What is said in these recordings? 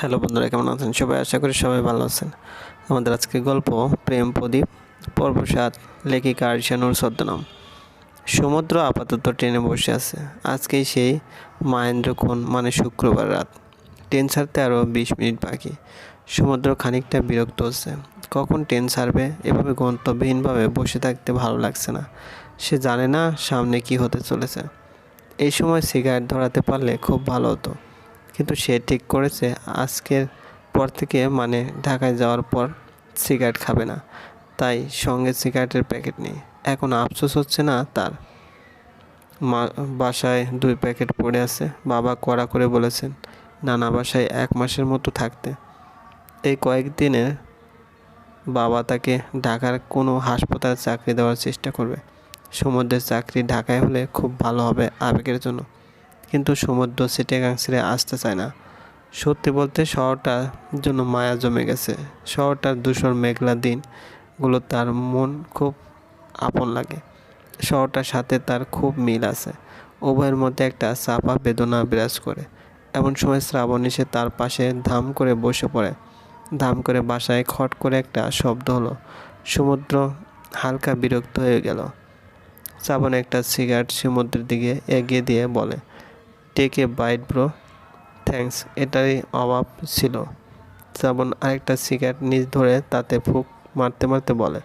Hello বন্ধুরা, কেমন আছেন? সবাই আশা করি সবাই ভালো আছেন। আমাদের আজকে গল্প, প্রেম প্রদীপ, পর্ব সাত, লেখিকা আরিশানুর ছদ্মনাম। সমুদ্র আপাতত ট্রেনে বসে আছে। আজকেই সেই মাহেন্দ্রক্ষণ মানে শুক্রবার রাত। ট্রেন ছাড়তে আরও বিশ মিনিট বাকি। সমুদ্র খানিকটা বিরক্ত হচ্ছে। কখন ট্রেন ছাড়বে? এভাবে গন্তব্যহীনভাবে বসে থাকতে ভালো লাগছে না। সে জানে না সামনে কি হতে চলেছে। এই সময় সিগারেট ধরাতে পারলে খুব ভালো হতো। কিন্তু সে ঠিক করেছে। আজকের পর থেকে মানে ঢাকায় যাওয়ার পর সিগারেট খাবে না। তাই সঙ্গে সিগারেটের প্যাকেট নেই। এখন আফসোস হচ্ছে না তার। মা, বাসায় দুই প্যাকেট পড়ে আছে। বাবা কড়া করে বলেছেন, নানা বাসায় এক মাসের মতো থাকতে। এই কয়েকদিনে বাবা তাকে ঢাকার কোনো হাসপাতালে চাকরি দেওয়ার চেষ্টা করবে। সমুদ্রের চাকরি ঢাকায় হলে খুব ভালো হবে আবেগের জন্য। কিন্তু সমুদ্র সিটেগাং ছেড়ে আসতে চায় না। সত্যি বলতে শহরটার জন্য মায়া জমে গেছে। শহরটার দূষণ মেঘলা দিনগুলো তার মন খুব আপন লাগে। শহরটার সাথে তার খুব মিল আছে। উভয়ের মধ্যে একটা চাপা বেদনা বিরাজ করে। এমন সময় শ্রাবণ এসে তার পাশে ধাম করে বসে পড়ে। ধাম করে বাসায় খট করে একটা শব্দ হলো। সমুদ্র হালকা বিরক্ত হয়ে গেল। শ্রাবণ একটা সিগারেট সমুদ্রের দিকে এগিয়ে দিয়ে বলে take a bite bro thanks এটারই অভাব ছিল। শ্রাবণ আরেকটা সিগারেট নিজ ধরে তাতে ফুক মারতে মারতে বলে,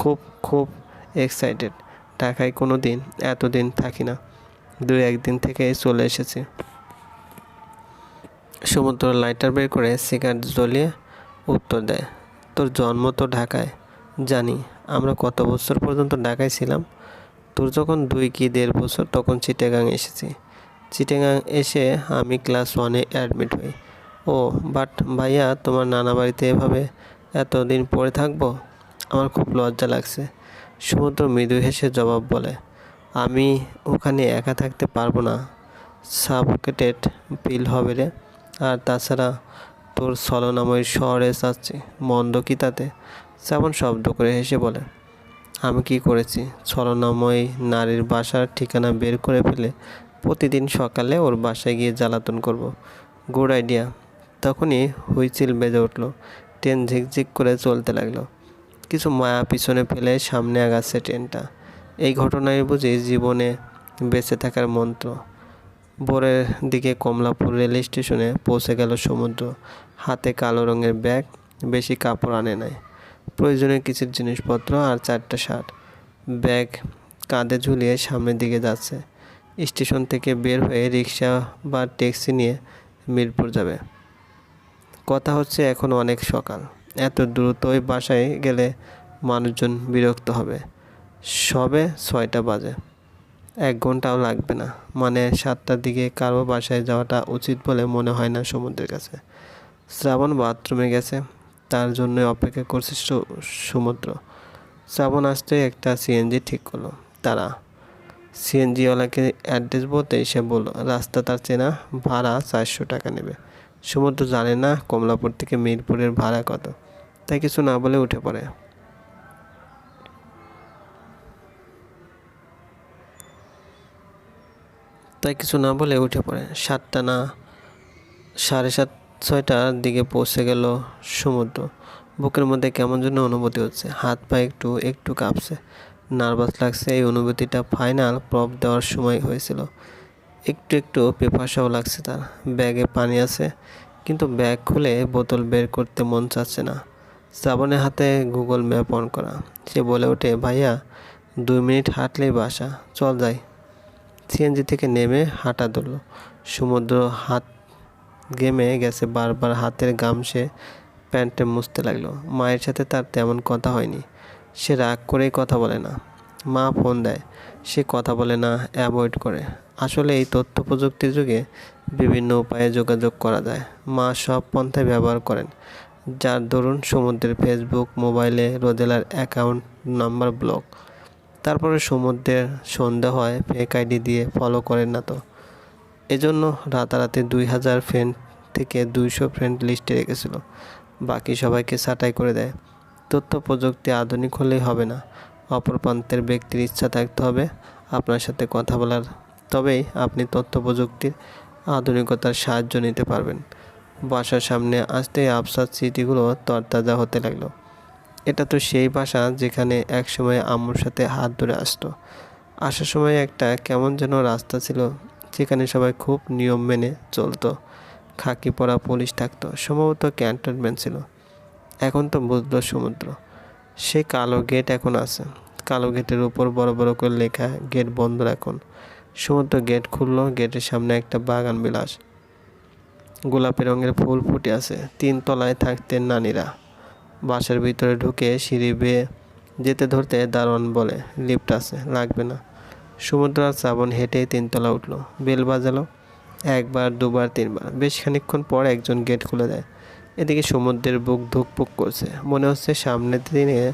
খুব খুব এক্সাইটেড ঢাকায় কোনো দিন এতদিন থাকি না। দু, একদিন থেকে চলে এসেছি। সমুদ্র লাইটার বের করে সিগারেট জ্বলিয়ে উত্তর দেয়, তোর জন্ম তো ঢাকায়। জানি, আমরা কত বছর পর্যন্ত ঢাকায় ছিলাম। তোর যখন দুই কি দেড় বছর, তখন চিটাগাং এসেছি। চিটাগাং এসে আমি ক্লাস ওয়ানে অ্যাডমিট হই। ও, বাট ভাইয়া, তোমার নানা বাড়িতে এভাবে এতদিন পড়ে থাকব? আমার খুব লজ্জা লাগছে। সমুদ্র মৃদু হেসে জবাব বলে, আমি ওখানে একা থাকতে পারব না। সাবকেটেড ফিল হবে রে। আর তাছাড়া তোর ছলনাময় শহরে যাচ্ছি, মন্দ কি তাতে? শ্রাবণ শব্দ করে হেসে বলে, আমি কি করেছি? ছলনাময় নারীর বাসার ঠিকানা বের করে ফেলে প্রতিদিন সকালে ওর বাসায় গিয়ে জ্বালাতন করব। Good idea. তখনই হুইচিল বেজে উঠল। ট্রেন ঝিকঝিক করে চলতে লাগল। কিছু মায়া পিছনে ফেলে সামনে আগাচ্ছে ট্রেনটা। এই ঘটনায় বুঝি জীবনে বেঁচে থাকার মন্ত্র। ভোরের দিকে কমলাপুর রেল স্টেশনে পৌঁছে গেল সমুদ্র। হাতে কালো রঙের ব্যাগ, বেশি কাপড় আনে নাই। প্রয়োজনীয় কিছু জিনিসপত্র আর চারটা শার্ট। ব্যাগ কাঁধে ঝুলিয়ে সামনের দিকে যাচ্ছে। স্টেশন থেকে বের হয়ে রিক্সা বা ট্যাক্সি নিয়ে মিরপুর যাবে। কথা হচ্ছে এখন অনেক সকাল। এত দ্রুতই বাসায় গেলে মানুষজন বিরক্ত হবে। সবে ছয়টা বাজে। এক ঘন্টাও লাগবে না। মানে সাতটার দিকে কারও বাসায় যাওয়াটা উচিত বলে মনে হয় না সমুদ্রের কাছে। শ্রাবণ বাথরুমে গেছে। তার জন্য অপেক্ষা করছে সমুদ্র শ্রাবণ আসতে একটা সিএনজি ঠিক করল। তারা সিএনজিওয়ালাকে অ্যাড্রেস বলতে সে বলল, রাস্তা তার চেনা, ভাড়া চারশো টাকা নেবে। সমুদ্র জানে না কমলাপুর থেকে মিরপুরের ভাড়া কত, তাই কিছু না বলে উঠে পড়ে। তাই কিছু না বলে উঠে পড়ে। সাতটা না, সাড়ে সাত, ছয়টার দিকে পৌঁছে গেল সমুদ্র বুকের মধ্যে কেমন যেন অনুভূতি হচ্ছে। হাত পা একটু একটু কাঁপছে। নার্ভাস লাগছে, এই অনুভূতিটা ফাইনাল প্রপ দেওয়ার সময় হয়েছিল। একটু একটু পেপাসাও লাগছে তার। ব্যাগে পানি আছে, কিন্তু ব্যাগ খুলে বোতল বের করতে মন চাচ্ছে না। শ্রাবণের হাতে গুগল ম্যাপ অন করা। সে বলে ওঠে, ভাইয়া, দুই মিনিট হাঁটলেই বাসা। চল যাই। সিএনজি থেকে নেমে হাঁটা ধরল। সমুদ্র হাত গেমে গেছে, বারবার হাতের গামছে প্যান্টে মুছতে লাগল। মায়ের সাথে তার তেমন কথা হয়নি। সে রাগ করেই কথা বলে না। মা ফোন দেয়। সে কথা বলে না, অ্যাভয়েড করে। আসলে এই তথ্য প্রযুক্তির যুগে বিভিন্ন উপায়ে যোগাযোগ করা যায়। মা সব পন্থায় ব্যবহার করেন, যার দরুন সমুদ্রের ফেসবুক, মোবাইলে রোদেলার অ্যাকাউন্ট, নাম্বার ব্লক তারপরে সমুদ্রের সন্ধ্যা হয় ফেক আইডি দিয়ে ফলো করেন না তো। এজন্য রাতারাতি দুই হাজার ফ্রেন্ড থেকে দুইশো ফ্রেন্ড লিস্টে রেখেছিল। বাকি সবাইকে ছাঁটাই করে দেয়। তথ্য প্রযুক্তি আধুনিক হলেই হবে না। অপর প্রান্তের ব্যক্তির ইচ্ছা থাকতে হবে আপনার সাথে কথা বলার। তবেই আপনি তথ্য প্রযুক্তির আধুনিকতার সাহায্য নিতে পারবেন। বাসার সামনে আসতেই আফসার স্মৃতিগুলো তরতাজা হতে লাগল। এটা তো সেই বাসা যেখানে একসময় আম্মুর সাথে হাত ধরে আসতো। আসার সময় একটা কেমন যেন রাস্তা ছিল যেখানে সবাই খুব নিয়ম মেনে চলতো। খাকি পরা পুলিশ থাকতো, সম্ভবত ক্যান্টনমেন্ট ছিল। এখন তো বুঝলো সমুদ্র। সে কালো গেট এখন আছে। কালো গেটের উপর বড় বড় করে লেখা গেট বন্ধ রাখুন। সমুদ্র গেট খুললো গেটের সামনে একটা বাগান বিলাস। গোলাপি রঙের ফুল ফুটে আছে। তিন তলায় থাকতেন নানিরা। বাসার ভিতরে ঢুকে সিঁড়ি বেয়ে যেতে ধরতে দারোয়ান বলে লিফট আছে, লাগবে না। সমুদ্র আর শ্রাবণ হেঁটেই তিনতলা উঠল। বেল বাজালো। একবার, দুবার, তিনবার। বেশ খানিক্ষণ পর একজন গেট খুলে দেয়। এদিকে সমুদ্রের বুক ধুকপুক করছে। মনে হচ্ছে সামনের দিনে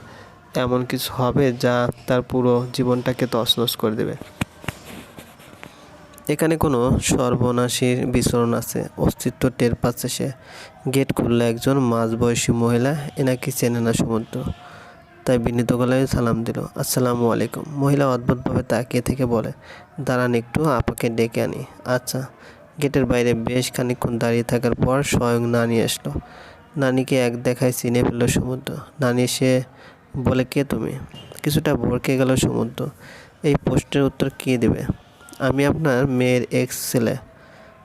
এমন কিছু হবে যা তার পুরো জীবনটাকে তছনছ করে দেবে। এখানে কোনো সর্বনাশীর বিচরণ আছে। অস্তিত্ব টের পাচ্ছে সে। গেট খুললে একজন মাঝবয়সী মহিলা, এনাকে চেনে না সমুদ্র। তাই বিনীত গলায় সালাম দিল, আসসালামু আলাইকুম। মহিলা অদ্ভুতভাবে তাকিয়ে থেকে বলে, দাঁড়ান একটু, আপাকে ডেকে আনি। আচ্ছা। গেটের বাইরে বেশ খানিক্ষণ দাঁড়িয়ে থাকার পর স্বয়ং নানি আসলো। নানিকে এক দেখায় চিনে ফেলল সমুদ্র নানি সে বলে, কে তুমি? কিছুটা ভরকে গেল সমুদ্র এই প্রশ্নের উত্তর কে দেবে? আমি আপনার মেয়ের এক্স ছেলে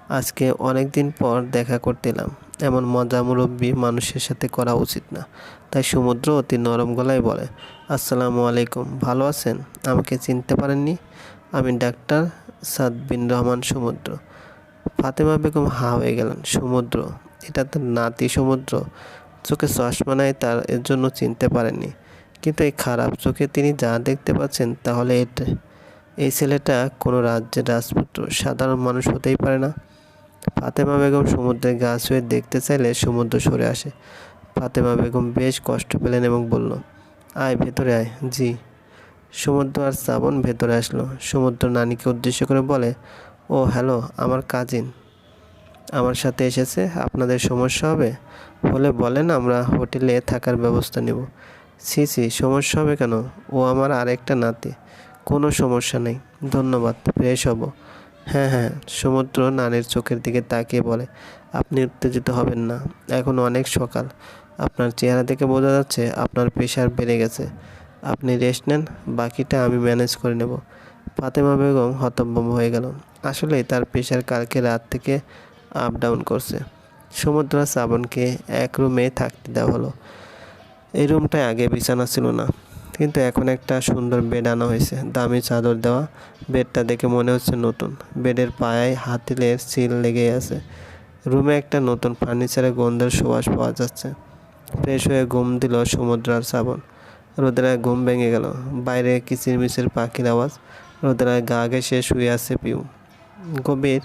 আজকে অনেক দিন পর দেখা করতে এলাম। এমন মজা মুরব্বী মানুষের সাথে করা উচিত না। তাই সমুদ্র অতি নরম গলায় বলে, আসসালামু আলাইকুম, ভালো আছেন? আমাকে চিনতে পারেননি? আমি ডাক্তার সাদ বিন রহমান সমুদ্র ফাতেমা বেগম হা হয়ে গেলেন। সমুদ্র, এটা তার নাতি সমুদ্র। চোখে চশমা নাই, তার এর জন্য চিনতে পারেননি। কিন্তু এই খারাপ চোখে তিনি যা দেখতে পাচ্ছেন, তাহলে এটা, এই ছেলেটা কোনো রাজ্যের রাজপুত্র, সাধারণ মানুষ হতেই পারে না। ফাতেমা বেগম সমুদ্রের গা ছুঁয়ে দেখতে চাইলে সমুদ্র সরে আসে। ফাতেমা বেগম বেশ কষ্ট পেলেন এবং বলল, আয় ভেতরে আয়। জি। সমুদ্র আর শ্রাবণ ভেতরে আসলো। সমুদ্র নানিকে উদ্দেশ্য করে বলে ও, হ্যালো, আমার কাজিন। আমার সাথে এসেছে, আপনাদের সমস্যা হবে? হলে বলেন, আমরা হোটেলে থাকার ব্যবস্থা নেব। সি সি সমস্যা হবে কেন? ও আমার আরেকটা নাতি। কোনো সমস্যা নেই, ধন্যবাদ ফ্রেশ হব। হ্যাঁ হ্যাঁ সমুদ্র নানির চোখের দিকে তাকিয়ে বলে, আপনি উত্তেজিত হবেন না, এখন অনেক সকাল। আপনার চেহারা দেখে বোঝা যাচ্ছে, আপনার প্রেশার বেড়ে গেছে। আপনি রেস্ট নেন, বাকিটা আমি ম্যানেজ করে নেব। ফাতেমা বেগম হতভম্ব হয়ে গেল। আসলে তার প্রেশার কালকে রাত থেকে আপ ডাউন করছে। সমুদ্র শ্রাবণকে এক রুমে থাকতে দেওয়া হলো। এই রুমটায় আগে বিছানা ছিল না, কিন্তু এখন একটা সুন্দর বেড আনা হয়েছে। দামি চাদর দেওয়া বেডটা দেখে মনে হচ্ছে নতুন। বেডের পায়ায় হাতিলের সিল লেগে আছে। রুমে একটা নতুন ফার্নিচারের গন্ধের সুবাস পাওয়া যাচ্ছে। ফ্রেশ হয়ে ঘুম দিল সমুদ্র আর শ্রাবণ রোদেলায় ঘুম ভেঙে গেল। বাইরে কিচিরমিচির পাখির আওয়াজ। রোদেলায় গা ঘেসে শুয়ে আছে পিউ। গভীর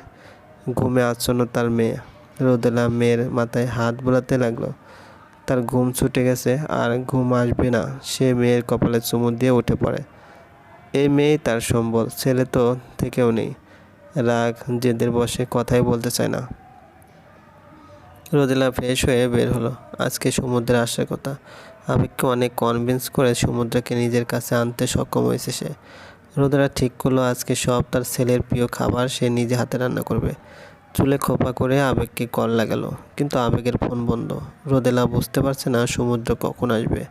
ঘুমে আচ্ছন্ন তার মেয়ে। রোদেলা মেয়ের মাথায় হাত বোলাতে লাগল। তার ঘুম ছুটে গেছে আর ঘুম আসবে না। সে মেয়ের কপালে চুমু দিয়ে উঠে পড়ে। এই মেয়েই তার সম্বল, ছেলে তো থেকেও নেই। রাগ, জেদের বসে কথাই বলতে চায় না। রোদেলা ফ্রেশ হয়ে বের হলো। আজকে সমুদ্রে আসার কথা। আবেগকে অনেক কনভিন্স করে সমুদ্রকে নিজের কাছে আনতে সক্ষম হয়েছে সে। রোদেলা ঠিক করল, আজকে সব তার ছেলের প্রিয় খাবার সে নিজে হাতে রান্না করবে। চুলে খোপা করে আবেগকে কল লাগালো, কিন্তু আবেগের ফোন বন্ধ। রোদেলা বুঝতে পারছে না সমুদ্র কখন আসবে।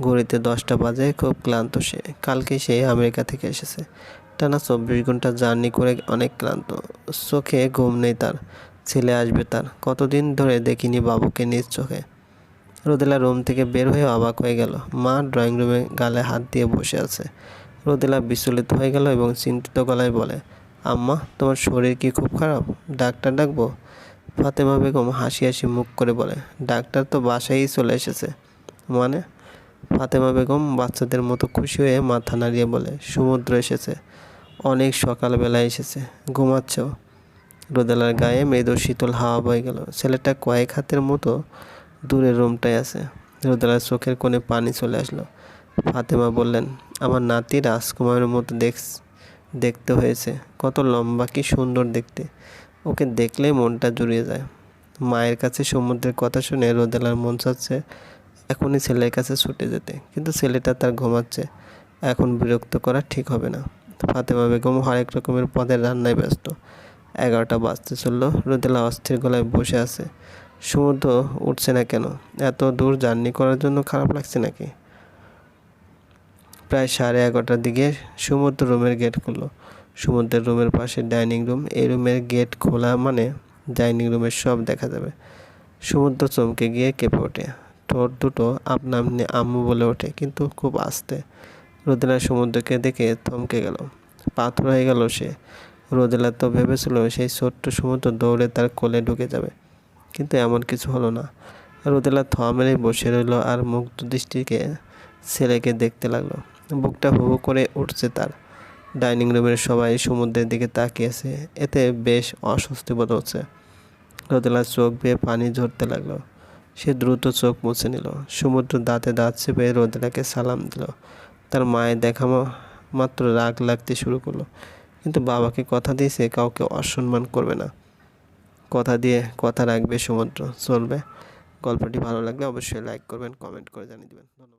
ঘড়িতে দশটা বাজে, খুব ক্লান্ত সে। কালকে সে আমেরিকা থেকে এসেছে। টানা চব্বিশ ঘণ্টা জার্নি করে অনেক ক্লান্ত। চোখে ঘুম নেই তার। ছেলে আসবে তার। কতদিন ধরে দেখিনি বাবুকে নিজ চোখে। রোদেলা রুম থেকে বের হয়ে অবাক হয়ে গেল। মা ড্রয়িং রুমে গালে হাত দিয়ে বসে আছে। রোদেলা বিচলিত হয়ে গেল এবং চিন্তিত গলায় বলে, আম্মা, তোমার শরীর কি খুব খারাপ? ডাক্তার ডাকবো? ফাতেমা বেগম হাসি হাসি মুখ করে বলে, ডাক্তার তো বাসায়ই চলে এসেছে। মানে? ফাতেমা বেগম বাচ্চাদের মতো খুশি হয়ে মাথা নাড়িয়ে বলে, সমুদ্র এসেছে। অনেক সকালবেলা এসেছে। ঘুমাচ্ছ? রোদেলার গায়ে মৃদু শীতল হাওয়া বয়ে গেল। ছেলেটা কয়েক হাতের মতো দূরের রুমটায় আছে। রোদেলার চোখের কোণে পানি চলে আসলো। ফাতেমা বললেন, আমার নাতি রাজকুমারের মতো দেখ, দেখতে হয়েছে। কত লম্বা, কি সুন্দর দেখতে। ওকে দেখলেই মনটা জুড়িয়ে যায়। মায়ের কাছে সমুদ্রের কথা শুনে রোদেলার মন চাচ্ছে এখনই ছেলের কাছে ছুটে যেতে। কিন্তু ছেলেটা তার ঘুমাচ্ছে। এখন বিরক্ত করা ঠিক হবে না। ফাতেমা বেগম হরেক রকমের পদের রান্নায় ব্যস্ত। এগারোটা বাজতে চলল। রোদেলা অস্থির গলায় বসে আছে। সমুদ্র উঠছে না কেন? এত দূর জার্নি করার জন্য খারাপ লাগছে নাকি? প্রায় সাড়ে এগারোটার দিকে সমুদ্র রুমের গেট খুললো। সমুদ্রের রুমের পাশে ডাইনিং রুম, এই রুমের গেট খোলা মানে ডাইনিং রুমের সব দেখা যাবে। সমুদ্র চমকে গিয়ে কেঁপে ওঠে। ঠোঁট দুটো আপনা আপনি আম্মু বলে ওঠে, কিন্তু খুব আস্তে। রোদেলা সমুদ্রকে দেখে থমকে গেল। পাথর হয়ে গেল সে। রোদেলা তো ভেবেছিল সেই ছোট্ট সমুদ্র দৌড়ে তার কোলে ঢুকে যাবে, কিন্তু এমন কিছু হলো না। রোদেলা থ মেরে বসে রইল আর মুগ্ধ দৃষ্টিকে ছেলেকে দেখতে লাগল। বুকটা হু করে উঠছে তার। ডাইনিং রুমের সবাই সমুদ্রের দিকে তাকিয়েছে এতে বেশ অস্বস্তি বোধ হচ্ছে। রোদেলার চোখ বেয়ে পানি ঝরতে লাগল। সে দ্রুত চোখ মুছে নিল। সমুদ্র দাঁতে দাঁত চেপে রোদেলাকে সালাম দিল। তার মায়ের দেখা মাত্র রাগ লাগতে শুরু করল। কিন্তু বাবাকে কথা দিয়েছে কাউকে অসম্মান করবে না। কথা দিয়ে কথা রাখবে সমুদ্র। চলবে। গল্পটি ভালো লাগলে অবশ্যই লাইক করবেন, কমেন্ট করে জানিয়ে দেবেন। ধন্যবাদ।